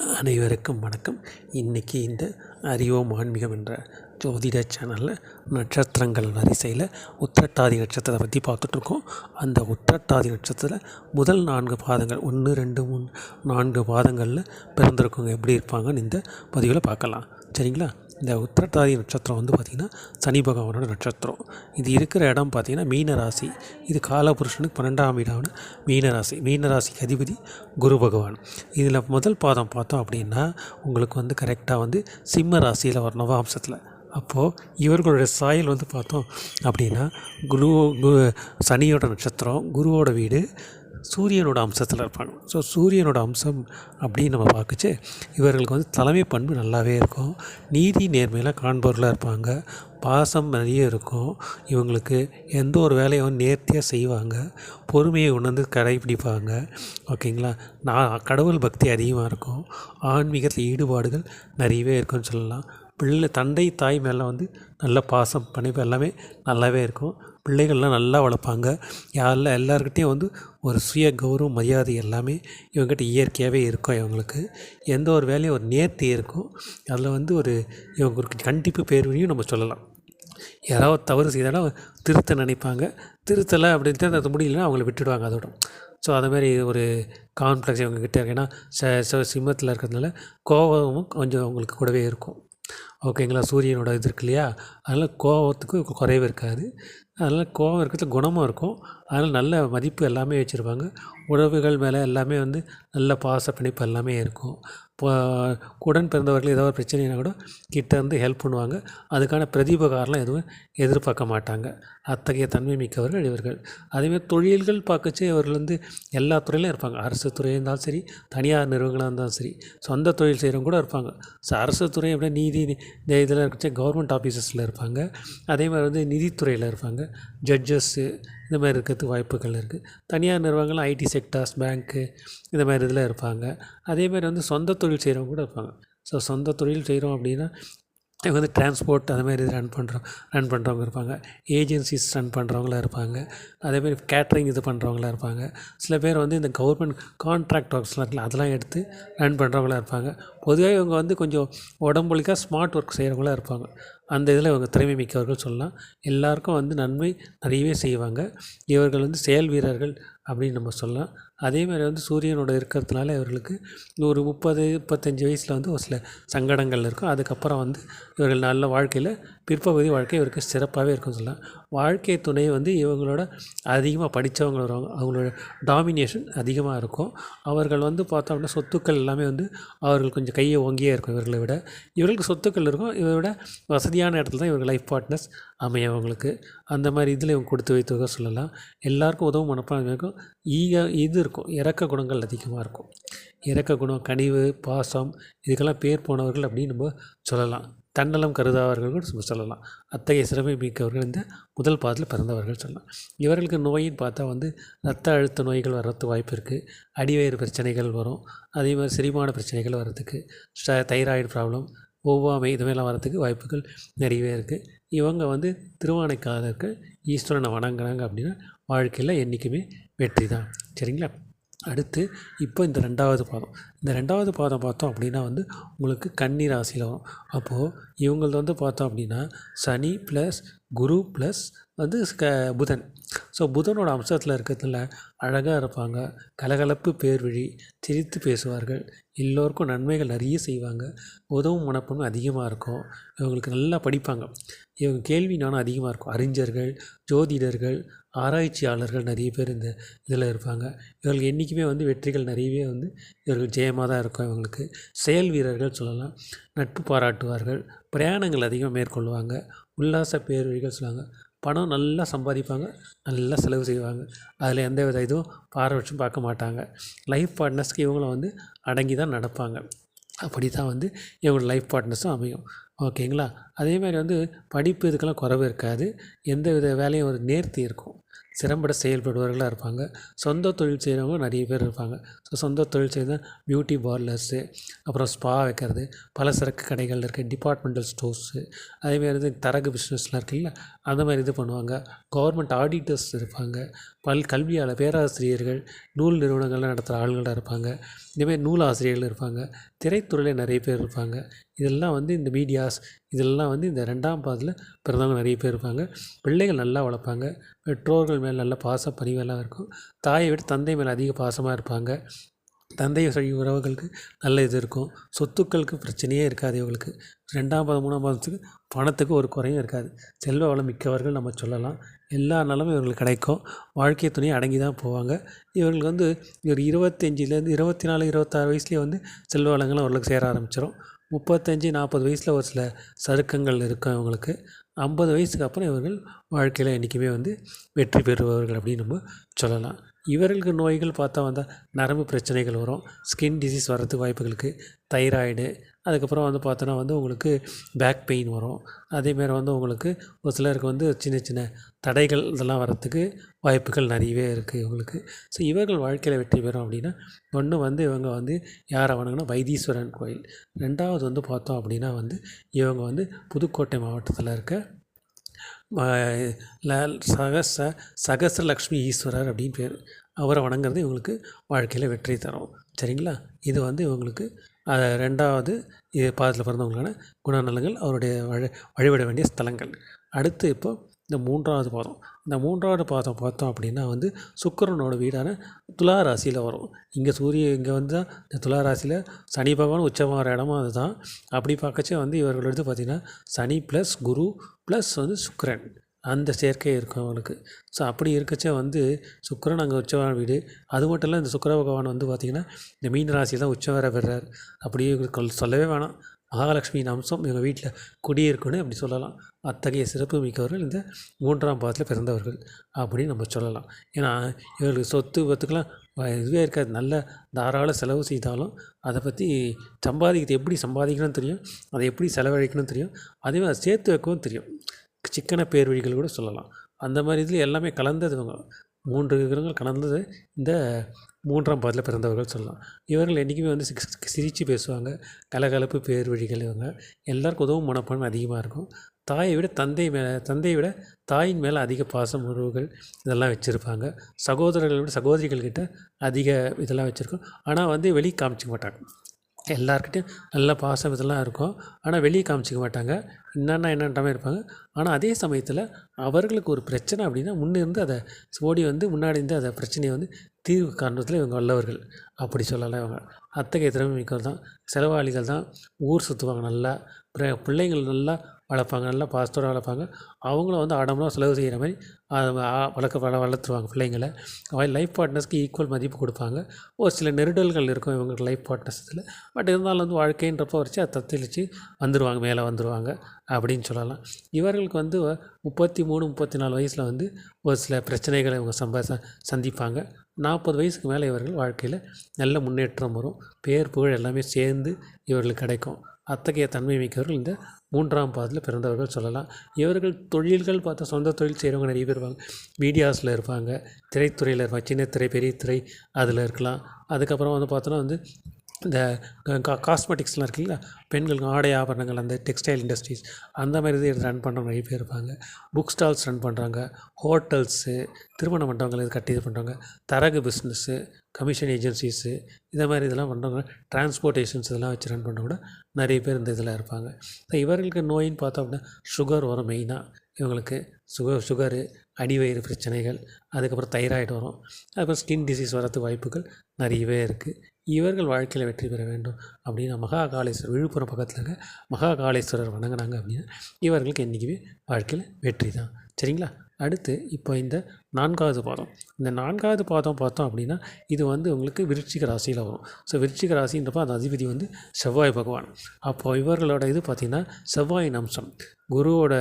அனைவருக்கும் வணக்கம். இன்றைக்கி இந்த அறிவோம் ஆன்மீகம் என்ற ஜோதிட சேனலில் நட்சத்திரங்கள் வரிசையில் உத்திரட்டாதி நட்சத்திரத்தை பற்றி பார்த்துட்ருக்கோம். அந்த உத்திரட்டாதி நட்சத்திரத்தில் முதல் நான்கு பாதங்கள் ஒன்று ரெண்டு மூணு நான்கு பாதங்களில் பிறந்திருக்கவங்க எப்படி இருப்பாங்கன்னு இந்த பதிவில் பார்க்கலாம். சரிங்களா? இந்த உத்திரட்டாதி நட்சத்திரம் வந்து பார்த்திங்கன்னா சனி பகவானோட நட்சத்திரம். இது இருக்கிற இடம் பார்த்திங்கன்னா மீனராசி. இது காலபுருஷனுக்கு பன்னெண்டாம் வீடான மீனராசி. மீனராசிக்கு அதிபதி குரு பகவான். இதில் முதல் பாதம் பார்த்தோம் அப்படின்னா உங்களுக்கு வந்து கரெக்டாக வந்து சிம்ம ராசியில் ஒரு நவாம்சத்தில். அப்போது இவர்களுடைய சாயல் வந்து பார்த்தோம் அப்படின்னா குரு சனியோட நட்சத்திரம் குருவோட வீடு சூரியனோட அம்சத்தில் இருப்பாங்க. ஸோ சூரியனோட அம்சம் அப்படின்னு நம்ம பார்க்கச்சு இவர்களுக்கு வந்து தலைமை பண்பு நல்லாவே இருக்கும். நீதி நேர்மையில் காண்பவர்களாக இருப்பாங்க. பாசம் நிறைய இருக்கும். இவங்களுக்கு எந்த ஒரு வேலையும் வந்து நேர்த்தியாக செய்வாங்க. பொறுமையை உணர்ந்து கடைபிடிப்பாங்க. ஓகேங்களா? நான் கடவுள் பக்தி அதிகமாக இருக்கும். ஆன்மீகத்தில் ஈடுபாடுகள் நிறையவே இருக்குன்னு சொல்லலாம். பிள்ளை தந்தை தாய் மேலே வந்து நல்ல பாசம் பணிப்பு எல்லாமே நல்லாவே இருக்கும். பிள்ளைகள்லாம் நல்லா வளர்ப்பாங்க. யாரில் எல்லாருக்கிட்டேயும் வந்து ஒரு சுய கௌரவம் மரியாதை எல்லாமே இவங்ககிட்ட இயற்கையாகவே இருக்கும் இவங்களுக்கு. எந்த ஒரு வேலையும் ஒரு நேர்த்தி இருக்கும். அதில் வந்து ஒரு இவங்களுக்கு கண்டிப்பு பேர்வையும் நம்ம சொல்லலாம். யாராவது தவறு செய்தாலும் திருத்த நினைப்பாங்க. திருத்தலை அப்படின்ட்டு அது முடியலன்னா அவங்கள விட்டுடுவாங்க அதோட. ஸோ அது மாதிரி ஒரு கான்ஃப்ளெக்ஸ் இவங்ககிட்ட இருக்கு ஏன்னா ச சிம்மத்தில் இருக்கிறதுனால கோபமும் கொஞ்சம் அவங்களுக்கு கூடவே இருக்கும். ஓகேங்களா? சூரியனோட இது இருக்கு இல்லையா? அதனால் கோபத்துக்கு குறைவு இருக்காது. அதனால் கோபம் இருக்கிறது குணமும் இருக்கும். அதனால் நல்ல மதிப்பு எல்லாமே வச்சுருப்பாங்க. உறவுகள் மேலே எல்லாமே வந்து நல்ல பாச பிணைப்பு எல்லாமே இருக்கும். இப்போ உடன் பிறந்தவர்கள் ஏதோ ஒரு பிரச்சனைனா கூட கிட்ட இருந்து ஹெல்ப் பண்ணுவாங்க. அதுக்கான பிரதிபகாரம்லாம் எதுவும் எதிர்பார்க்க மாட்டாங்க. அத்தகைய தன்மை மிக்கவர்கள் இவர்கள். அதேமாதிரி தொழில்கள் பார்க்கச்சு இவர்கள் வந்து எல்லா துறையிலும் இருப்பாங்க. அரசு துறையாக இருந்தாலும் சரி தனியார் நிறுவனங்களாக இருந்தாலும் சரி சொந்த தொழில் செய்கிறவங்க கூட இருப்பாங்க. அரசு துறை அப்படின்னா நீதி இந்த இதில் இருக்கச்சு கவர்மெண்ட் ஆஃபீஸஸில் இருப்பாங்க. அதே மாதிரி வந்து நிதித்துறையில் இருப்பாங்க. ஜட்ஜஸ்ஸு இந்த மாதிரி இருக்கிறதுக்கு வாய்ப்புகள் இருக்குது தனியார் நிறுவனங்கள் ஐடி செக்டார்ஸ் பேங்க்கு இந்த மாதிரி இதில் இருப்பாங்க. அதே மாதிரி வந்து சொந்த தொழில் செய்கிறவங்க கூட இருப்பாங்க. ஸோ சொந்த தொழில் செய்கிறோம் அப்படின்னா இவங்க வந்து டிரான்ஸ்போர்ட் அது மாதிரி ரன் பண்ணுறோம் ரன் பண்ணுறவங்க இருப்பாங்க. ஏஜென்சிஸ் ரன் பண்ணுறவங்களாம் இருப்பாங்க. அதேமாதிரி கேட்ரிங் இது பண்ணுறவங்களாம் இருப்பாங்க. சில பேர் வந்து இந்த கவர்மெண்ட் கான்ட்ராக்ட் ஒர்க்ஸ்லாம் இருக்குல்ல அதெல்லாம் எடுத்து ரன் பண்ணுறவங்களாம் இருப்பாங்க. பொதுவாக இவங்க வந்து கொஞ்சம் உடம்புலிக்காக ஸ்மார்ட் ஒர்க் செய்கிறவங்களாம் இருப்பாங்க. அந்த இதில் இவங்க திறமை மிக்கவர்கள் சொல்லலாம். எல்லாருக்கும் வந்து நன்மை நிறையவே செய்வாங்க. இவர்கள் வந்து செயல் வீரர்கள் அப்படின்னு நம்ம சொல்லலாம். அதே மாதிரி வந்து சூரியனோட இருக்கிறதுனால இவர்களுக்கு ஒரு முப்பது முப்பத்தஞ்சு வயசில் வந்து ஒரு சில சங்கடங்கள் இருக்கும். அதுக்கப்புறம் வந்து இவர்கள் நல்ல வாழ்க்கையில் பிற்பகுதி வாழ்க்கை இவருக்கு சிறப்பாகவே இருக்கும்னு சொல்லலாம். வாழ்க்கை துணை வந்து இவங்களோட அதிகமாக படித்தவங்க வருவாங்க அவங்களோட டாமினேஷன் அதிகமாக இருக்கும். அவர்கள் வந்து பார்த்தோம்னா சொத்துக்கள் எல்லாமே வந்து அவர்கள் கொஞ்சம் கையை ஓங்கியே இருக்கும் இவர்களை விட. இவர்களுக்கு சொத்துக்கள் இருக்கும். இவரை விட வசதியான இடத்துல தான் இவர்கள் லைஃப் பார்ட்னர்ஸ் அமையும் அவங்களுக்கு. அந்த மாதிரி இதில் இவங்க கொடுத்து வைத்ததாக சொல்லலாம். எல்லாருக்கும் உதவும் மனப்பான்மை இருக்கும். ஈக இது இருக்கும். இறக்க குணங்கள் அதிகமாக இருக்கும். இறக்க குணம் கனிவு பாசம் இதுக்கெல்லாம் பேர் போனவர்கள் அப்படின்னு நம்ம சொல்லலாம். தன்னலம் கருதாதவர்கள் கூட சொல்லலாம். அத்தகைய சிறமை மிக்கவர்கள் இந்த முதல் பாதத்தில் பிறந்தவர்கள் சொல்லலாம் இவர்களுக்கு நோயின்னு பார்த்தா வந்து ரத்த அழுத்த நோய்கள் வர்றதுக்கு வாய்ப்பு இருக்குது அடிவயிறு பிரச்சனைகள் வரும். அதே மாதிரி செரிமான பிரச்சனைகள் வர்றதுக்கு தைராய்டு ப்ராப்ளம் ஒவ்வாமை இதுமாதிரிலாம் வரத்துக்கு வாய்ப்புகள் நிறையவே இருக்குது இவங்க வந்து திருவானைக்காதர்கள் ஈஸ்வரனை வணங்குறாங்க அப்படின்னா வாழ்க்கையில் என்றைக்குமே வெற்றி தான். சரிங்களா? அடுத்து இப்போ இந்த ரெண்டாவது பாதம். இந்த ரெண்டாவது பாதம் பார்த்தோம் அப்படின்னா வந்து உங்களுக்கு கன்னி ராசியில் வரும். அப்போது இவங்களது வந்து பார்த்தோம் அப்படின்னா சனி ப்ளஸ் குரு ப்ளஸ் வந்து க புதன். ஸோ புதனோட அம்சத்தில் இருக்கிறதுல அழகாக இருப்பாங்க. கலகலப்பு பேர் வழி சிரித்து பேசுவார்கள். எல்லோருக்கும் நன்மைகள் நிறைய செய்வாங்க. உதவும் மனப்பான்மை அதிகமாக இருக்கும். இவங்களுக்கு நல்லா படிப்பாங்க. இவங்க கேள்வி ஞானம் அதிகமாக இருக்கும். அறிஞர்கள் ஜோதிடர்கள் ஆராய்ச்சியாளர்கள் நிறைய பேர் இந்த இதில் இருப்பாங்க. இவர்களுக்கு என்றைக்குமே வந்து வெற்றிகள் நிறையவே வந்து இவர்கள் ஜெயமாக தான் இருக்கும் இவங்களுக்கு. செயல் வீரர்கள் சொல்லலாம் நட்பு பாராட்டுவார்கள் பிரயாணங்கள் அதிகமாக மேற்கொள்வாங்க உல்லாச பேர்வழிகள் சொல்லுவாங்க பணம் நல்லா சம்பாதிப்பாங்க நல்லா செலவு செய்வாங்க. அதில் எந்த வித இதுவும் பாரபட்சம் பார்க்க மாட்டாங்க. லைஃப் பார்ட்னர்ஸ்க்கு இவங்களும் வந்து அடங்கி தான் நடப்பாங்க. அப்படி தான் வந்து இவங்களோட லைஃப் பார்ட்னர்ஸும் அமையும். ஓகேங்களா அதே மாதிரி வந்து படிப்பு இதுக்கெல்லாம் குறைவு இருக்காது. எந்த வித வேலையும் ஒரு நேர்த்தி இருக்கும். சிறம்பட செயல்படுபவர்களாக இருப்பாங்க. சொந்த தொழில் செய்கிறவங்க நிறைய பேர் இருப்பாங்க. ஸோ சொந்த தொழில் செய்த பியூட்டி பார்லர்ஸு அப்புறம் ஸ்பா வைக்கிறது பல சரக்கு கடைகள் இருக்குது டிபார்ட்மெண்டல் ஸ்டோர்ஸு அதேமாதிரி வந்து தரகு பிஸ்னஸ்லாம் இருக்குல்ல அந்த மாதிரி இது பண்ணுவாங்க. கவர்மெண்ட் ஆடிட்டர்ஸ் இருப்பாங்க. பல் கல்வியாளர் பேராசிரியர்கள் நூல் நிறுவனங்கள்லாம் நடத்துகிற ஆளுங்களாக இருப்பாங்க. இதேமாதிரி நூல் ஆசிரியர்கள் இருப்பாங்க. திரைத்துறையில் நிறைய பேர் இருப்பாங்க. இதெல்லாம் வந்து இந்த மீடியாஸ் இதெல்லாம் வந்து இந்த ரெண்டாம் பாதத்தில் பிறந்தவங்க நிறைய பேர் இருப்பாங்க. பிள்ளைகள் நல்லா வளர்ப்பாங்க. பெற்றோர்கள் மேலே நல்ல பாச பணிவெல்லாம் இருக்கும். தாயை விட தந்தை மேலே அதிக பாசமாக இருப்பாங்க. தந்தை வழி உறவுகளுக்கு நல்ல இது இருக்கும். சொத்துக்களுக்கு பிரச்சனையே இருக்காது இவங்களுக்கு. ரெண்டாம் பாதம் மூணாம் பாதத்துக்கு பணத்துக்கு ஒரு குறையும் இருக்காது. செல்வ வளம் மிக்கவர்கள் நம்ம சொல்லலாம். எல்லா நலமும் இவர்களுக்கு கிடைக்கும். வாழ்க்கை துணையை அடங்கி தான் போவாங்க. இவர்களுக்கு வந்து ஒரு இருபத்தஞ்சிலேருந்து இருபத்தி நாலு இருபத்தாறு வயசுலேயே வந்து செல்வ வளங்களும் அவர்களுக்கு சேர ஆரம்பிச்சிடும் முப்பத்தஞ்சு நாற்பது வயசில் ஒரு சில சருக்கங்கள் இருக்கும் இவங்களுக்கு ஐம்பது வயசுக்கு அப்புறம் இவர்கள் வாழ்க்கையில் என்றைக்குமே வந்து வெற்றி பெறுபவர்கள் அப்படின்னு நம்ம சொல்லலாம். இவர்களுக்கு நோய்கள் பார்த்தா வந்தால் நரம்பு பிரச்சனைகள் வரும். ஸ்கின் டிசீஸ் வர்றதுக்கு வாய்ப்புகள் இருக்குது தைராய்டு அதுக்கப்புறம் வந்து பார்த்தோன்னா வந்து உங்களுக்கு பேக் பெயின் வரும். அதேமாரி வந்து உங்களுக்கு ஒரு சிலருக்கு வந்து சின்ன சின்ன தடைகள் இதெல்லாம் வர்றதுக்கு வாய்ப்புகள் நிறையவே இருக்குது இவங்களுக்கு. ஸோ இவர்கள் வாழ்க்கையில் வெற்றி பெறும் அப்படின்னா ஒன்று வந்து இவங்க வந்து யாரை வணங்கினா வைத்தீஸ்வரன் கோயில். ரெண்டாவது வந்து பார்த்தோம் அப்படின்னா வந்து இவங்க வந்து புதுக்கோட்டை மாவட்டத்தில் இருக்க சகச சகசலக்ஷ்மி ஈஸ்வரர் அப்படின்னு பேர். அவரை வணங்குறது இவங்களுக்கு வாழ்க்கையில் வெற்றி தரும். சரிங்களா? இது வந்து இவங்களுக்கு ரெண்டாவது இது பாதத்தில் பிறந்தவங்களான குணநலங்கள் அவருடைய வழி வழிபட வேண்டிய ஸ்தலங்கள். அடுத்து இப்போ இந்த மூன்றாவது பாதம். இந்த மூன்றாவது பாதம் பார்த்தோம் அப்படின்னா வந்து சுக்கரனோட வீடான துலா ராசியில் வரும். இங்கே சூரிய இங்கே வந்து தான் இந்த துலா ராசியில் சனி பகவான் உச்சமாகிற இடமும் அதுதான். அப்படி பார்க்கச்சே வந்து இவர்களோடது பார்த்திங்கன்னா சனி ப்ளஸ் குரு ப்ளஸ் வந்து சுக்கரன். அந்த சேர்க்கை இருக்கும் அவனுக்கு ஸோ அப்படி இருக்கச்சே வந்து சுக்கரன் அங்கே உச்சவான வீடு. அது மட்டும் இல்லை இந்த சுக்கர பகவான் வந்து பார்த்திங்கன்னா இந்த மீன ராசியில் தான் உச்சம் பெறார். அப்படியே சொல்லவே வேணாம். மகாலட்சுமியின் அம்சம் எங்கள் வீட்டில் குடியிருக்குன்னு அப்படி சொல்லலாம். அத்தகைய சிறப்பு மிக்கவர்கள் இந்த மூன்றாம் பாதத்தில் பிறந்தவர்கள் அப்படின்னு நம்ம சொல்லலாம். ஏன்னா இவர்களுக்கு சொத்து பத்துக்கெலாம் இதுவே இருக்காது. நல்ல தாராள செலவு செய்தாலும் அதை பற்றி சம்பாதிக்கிறது எப்படி சம்பாதிக்கணும்னு தெரியும். அதை எப்படி செலவழிக்கணும்னு தெரியும். அதே மாதிரி சேர்த்து வைக்கவும் தெரியும். சிக்கன பேர் வழிகள் கூட சொல்லலாம். அந்த மாதிரி இதில் எல்லாமே கலந்தது இவங்க. மூன்று விவரங்கள் கலந்தது. இந்த மூன்றாம் பாதியில் பிறந்தவர்கள் சொல்லலாம். இவர்கள் என்றைக்குமே வந்து சிரித்து பேசுவாங்க. கலகலப்பு பேர் வழிகள் இவங்க. எல்லாருக்கும் உதவும் மனப்பான்மை அதிகமாக இருக்கும். தாயை விட தந்தை மேலே தந்தையை விட தாயின் மேலே அதிக பாசம் உறவுகள் இதெல்லாம் வச்சுருப்பாங்க. சகோதரர்களை விட சகோதரிகள்கிட்ட அதிக இதெல்லாம் வச்சுருக்கோம். ஆனால் வந்து வெளியே காமிச்சிக்க மாட்டாங்க. எல்லாருக்கிட்டையும் நல்ல பாசம் இதெல்லாம் இருக்கும். ஆனால் வெளியே காமிச்சிக்க மாட்டாங்க. என்னென்னா என்னன்ற இருப்பாங்க. ஆனால் அதே சமயத்தில் அவர்களுக்கு ஒரு பிரச்சனை அப்படின்னா முன்னே இருந்து அதை ஓடி வந்து முன்னாடி இருந்து அதை பிரச்சனையை வந்து தீர்வு காரணத்தில் இவங்க வல்லவர்கள். அப்படி சொல்லலாம் இவங்க. அத்தகைய திறமை மிக்கவர் தான் செலவாளிகள் தான் ஊர் சுற்றுவாங்க நல்லா. பிள்ளைங்கள் நல்லா வளர்ப்பாங்க நல்லா பாசத்தோடு வளர்ப்பாங்க. அவங்களும் வந்து ஆடம்பரம் செலவு செய்கிற மாதிரி வளர்க்க வள வளர்த்துருவாங்க பிள்ளைங்கள. லைஃப் பார்ட்னர்ஸ்க்கு ஈக்குவல் மதிப்பு கொடுப்பாங்க. ஒரு சில நெருடல்கள் இருக்கும் இவங்களுக்கு லைஃப் பார்ட்னர்ஸில் பட் இருந்தாலும் வந்து வாழ்க்கைன்றப்போ வச்சு அதை தத்தளித்து வந்துடுவாங்க மேலே வந்துடுவாங்க அப்படின்னு சொல்லலாம். இவர்களுக்கு வந்து முப்பத்தி மூணு முப்பத்தி நாலு வயசில் வந்து ஒரு சில பிரச்சனைகளை இவங்க சம்ப சந்திப்பாங்க. நாற்பது வயசுக்கு மேலே இவர்கள் வாழ்க்கையில் நல்ல முன்னேற்றம் வரும். பேர் புகழ் எல்லாமே சேர்ந்து இவர்களுக்கு கிடைக்கும். அத்தகைய தன்மை மிக்கவர்கள் இந்த மூன்றாம் பாதத்தில் பிறந்தவர்கள் சொல்லலாம். இவர்கள் தொழில்கள் பார்த்தா சொந்த தொழில் செய்கிறவங்க நிறைய பேர் இருப்பாங்க. மீடியாஸில் இருப்பாங்க. திரைத்துறையில் இருப்பாங்க. சின்ன திரை பெரிய திரை அதில் இருக்கலாம். அதுக்கப்புறம் வந்து பார்த்தோன்னா வந்து இந்த கா காஸ்மெட்டிக்ஸ்லாம் இருக்குல்ல பெண்களுக்கு ஆடை ஆபரணங்கள் அந்த டெக்ஸ்டைல் இண்டஸ்ட்ரீஸ் அந்த மாதிரி இது ரன் பண்ணுற நிறைய பேர் இருப்பாங்க. புக் ஸ்டால்ஸ் ரன் பண்ணுறாங்க ஹோட்டல்ஸு திருமண மண்டபங்கள் இது கட்டி இது பண்ணுறாங்க தரகு பிஸ்னஸ்ஸு கமிஷன் ஏஜென்சிஸு இந்த மாதிரி இதெல்லாம் பண்ணுறவங்க டிரான்ஸ்போர்ட்டேஷன்ஸ் இதெல்லாம் வச்சு ரன் பண்ண கூட நிறைய பேர் இந்த இதில் இருப்பாங்க. இவர்களுக்கு நோயின்னு பார்த்தோம் அப்படின்னா சுகர் வரும் மெயினாக இவங்களுக்கு சுகர் சுகரு அடிவயிறு பிரச்சனைகள் அதுக்கப்புறம் தைராய்டு வரும். அதுக்கப்புறம் ஸ்கின் டிசீஸ் வரதுக்கு வாய்ப்புகள் நிறையவே இருக்குது இவர்கள் வாழ்க்கையில் வெற்றி பெற வேண்டும் அப்படின்னா மகா காளேஸ்வரர் விழுப்புரம் பக்கத்தில் இருக்க மகா காளேஸ்வரர் வணங்கினாங்க அப்படின்னா. இவர்களுக்கு என்றைக்குமே வாழ்க்கையில் வெற்றி தான். சரிங்களா? அடுத்து இப்போ இந்த நான்காவது பாதம். இந்த நான்காவது பாதம் பார்த்தோம் அப்படின்னா இது வந்து உங்களுக்கு விருச்சிக ராசியில் வரும். ஸோ விருச்சிக ராசின்றப்போ அந்த அதிபதி வந்து செவ்வாய் பகவான். அப்போது இவர்களோட இது பார்த்திங்கன்னா செவ்வாயின் அம்சம். குருவோட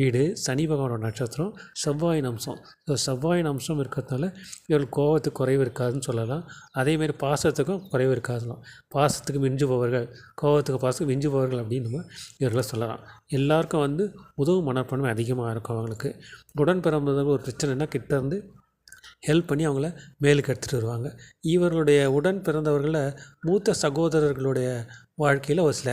வீடு சனி பகவானோட நட்சத்திரம் செவ்வாயின் அம்சம். ஸோ செவ்வாயின் அம்சம் இருக்கிறதுனால இவர்கள் கோபத்துக்கு குறைவு இருக்காதுன்னு சொல்லலாம். அதேமாரி பாசத்துக்கும் குறைவு இருக்காதுலாம். பாசத்துக்கு மிஞ்சுபவர்கள் கோபத்துக்கு பாசத்துக்கு மிஞ்சுபவர்கள் அப்படின்னு நம்ம இவர்களை சொல்லலாம். எல்லாருக்கும் வந்து உதவும் மனப்பான்மை அதிகமாக இருக்கும் அவங்களுக்கு. உடன் பிறந்தவர்கள் ஒரு பிரச்சனைனா கிட்ட இருந்து ஹெல்ப் பண்ணி அவங்கள மேலுக்கு எடுத்துகிட்டு வருவாங்க. இவர்களுடைய உடன் பிறந்தவர்களை மூத்த சகோதரர்களுடைய வாழ்க்கையில் ஒரு சில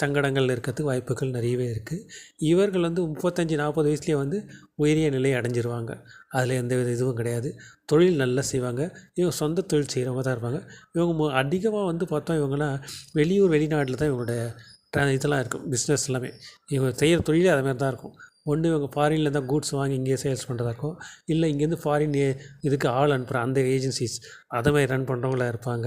சங்கடங்கள் இருக்கிறதுக்கு வாய்ப்புகள் நிறையவே இருக்குது. இவர்கள் வந்து முப்பத்தஞ்சு நாற்பது வயசுலேயே வந்து உயரிய நிலை அடைஞ்சிருவாங்க. அதில் எந்த வித இதுவும் கிடையாது. தொழில் நல்லா செய்வாங்க. இவங்க சொந்த தொழில் செய்கிறவங்க தான் இருப்பாங்க. இவங்க அதிகமாக வந்து பார்த்தோம் இவங்கெல்லாம் வெளியூர் வெளிநாட்டில் தான் இவங்களுடைய ட்ரா இதெல்லாம் இருக்கும். பிஸ்னஸ் எல்லாமே. இவங்க செய்கிற தொழிலே அது மாதிரி தான் இருக்கும். ஒன்று இவங்க ஃபாரினில் தான் கூட்ஸ் வாங்கி இங்கே சேல்ஸ் பண்ணுறதா இருக்கும். இல்லை இங்கேருந்து ஃபாரின் இதுக்கு ஆள் அனுப்புகிற அந்த ஏஜென்சிஸ் அதை மாதிரி ரன் பண்ணுறவங்களா இருப்பாங்க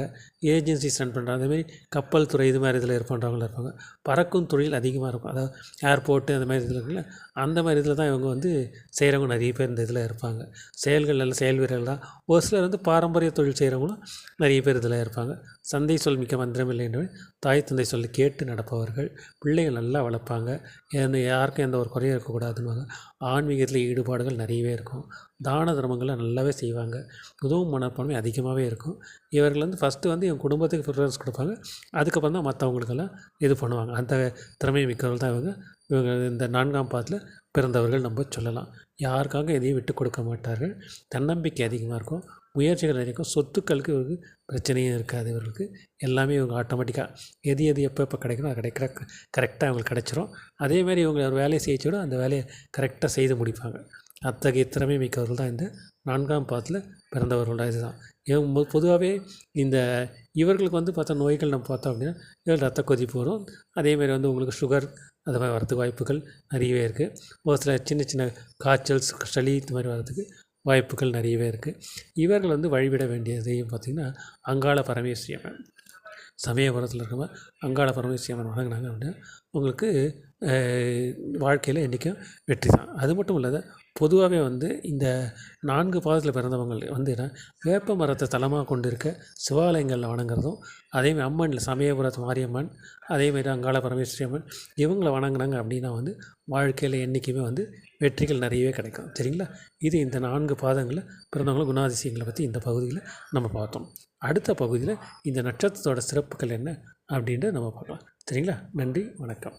ஏஜென்சிஸ் ரன் பண்ணுற அதேமாதிரி கப்பல் துறை இது மாதிரி இதில் பண்ணுறவங்களா இருப்பாங்க. பறக்கும் தொழில் அதிகமாக இருக்கும். அதாவது ஏர்போர்ட்டு அந்த மாதிரி இதில் இருக்குல்ல அந்த மாதிரி இதில் தான் இவங்க வந்து செய்கிறவங்க நிறைய பேர் இந்த இதில் இருப்பாங்க. செயல்கள் நல்ல செயல் வீரர்கள் தான். ஒரு சிலர் வந்து பாரம்பரிய தொழில் செய்கிறவங்களும் நிறைய பேர் இதில் இருப்பாங்க. சந்தை சொல் மிக்க மந்திரம் இல்லை என்று தாய் தந்தை சொல்லி கேட்டு நடப்பவர்கள். பிள்ளைகள் நல்லா வளர்ப்பாங்க. யாருக்கும் எந்த ஒரு குறையும் இருக்கக்கூடாதுன்னுவாங்க. ஆன்மீகத்தில் ஈடுபாடுகள் நிறையவே இருக்கும். தான தர்மங்களை நல்லாவே செய்வாங்க. உதவும் மனப்பான்மை அதிகமாக அதிகமாகவே இருக்கும். இவர்கள் வந்து ஃபஸ்ட்டு வந்து என் குடும்பத்துக்கு ப்ரிஃபரன்ஸ் கொடுப்பாங்க. அதுக்கப்புறம் தான் மற்றவங்களுக்கெல்லாம் இது பண்ணுவாங்க. அந்த திறமை மிக்கவர்கள் தான் இவங்க. இவங்க இந்த நான்காம் பாதத்தில் பிறந்தவர்கள் நம்ம சொல்லலாம். யாருக்காக எதையும் விட்டு கொடுக்க மாட்டார்கள். தன்னம்பிக்கை அதிகமாக இருக்கும். முயற்சிகள் இருக்கும். சொத்துக்களுக்கு இவருக்கு பிரச்சனையும் இருக்காது இவர்களுக்கு. எல்லாமே இவங்க ஆட்டோமேட்டிக்காக எது எது எப்போ எப்போ கிடைக்கணும் அது கிடைக்கிற கரெக்டாக அவங்களுக்கு கிடச்சிரும். அதேமாதிரி இவங்க ஒரு வேலையை செய்ய அந்த வேலையை கரெக்டாக செய்து முடிப்பாங்க. அத்தகைய திறமை மிக்கவர்கள் தான் இந்த நான்காம் பாதத்தில் பிறந்தவர்களோட இதுதான். இவங்க பொதுவாகவே இந்த இவர்களுக்கு வந்து பார்த்தா நோய்கள் நம்ம பார்த்தோம் அப்படின்னா இவர்கள் ரத்த கொதிப்பு வரும். அதேமாதிரி வந்து உங்களுக்கு சுகர் அது மாதிரி வரதுக்கு வாய்ப்புகள் நிறையவே இருக்குது ஒரு சில சின்ன சின்ன காய்ச்சல் சளி இது மாதிரி வரதுக்கு வாய்ப்புகள் நிறையவே இருக்குது இவர்கள் வந்து வழிபட வேண்டியதையும் பார்த்திங்கன்னா அங்காள பரமேஸ்வரி அம்மன் சமயபுரத்தில் இருக்கிறவங்க அங்காள பரமேஸ்வரி அம்மன் வணங்கினாங்க அப்படின்னா உங்களுக்கு வாழ்க்கையில் என்றைக்கும் வெற்றி தான். அது மட்டும் இல்லாத பொதுவாகவே வந்து இந்த நான்கு பாதத்தில் பிறந்தவங்க வந்து வேப்ப மரத்தை தளமாக கொண்டிருக்க சிவாலயங்களில் வணங்குறதும் அதேமாதிரி அம்மனில் சமயபுரத்து மாரியம்மன் அதேமாதிரி அங்காள பரமேஸ்வரி அம்மன் இவங்களை வணங்கினாங்க அப்படின்னா வந்து வாழ்க்கையில் என்றைக்குமே வந்து வெற்றிகள் நிறையவே கிடைக்கும். சரிங்களா? இது இந்த நான்கு பாதங்களில் பிறந்தவங்கள குணாதிசயங்களை பற்றி இந்த பகுதியில் நம்ம பார்த்தோம். அடுத்த பகுதியில் இந்த நட்சத்திரத்தோட சிறப்புகள் என்ன அப்படின்ட்டு நம்ம பார்க்கலாம். சரிங்களா? நன்றி வணக்கம்.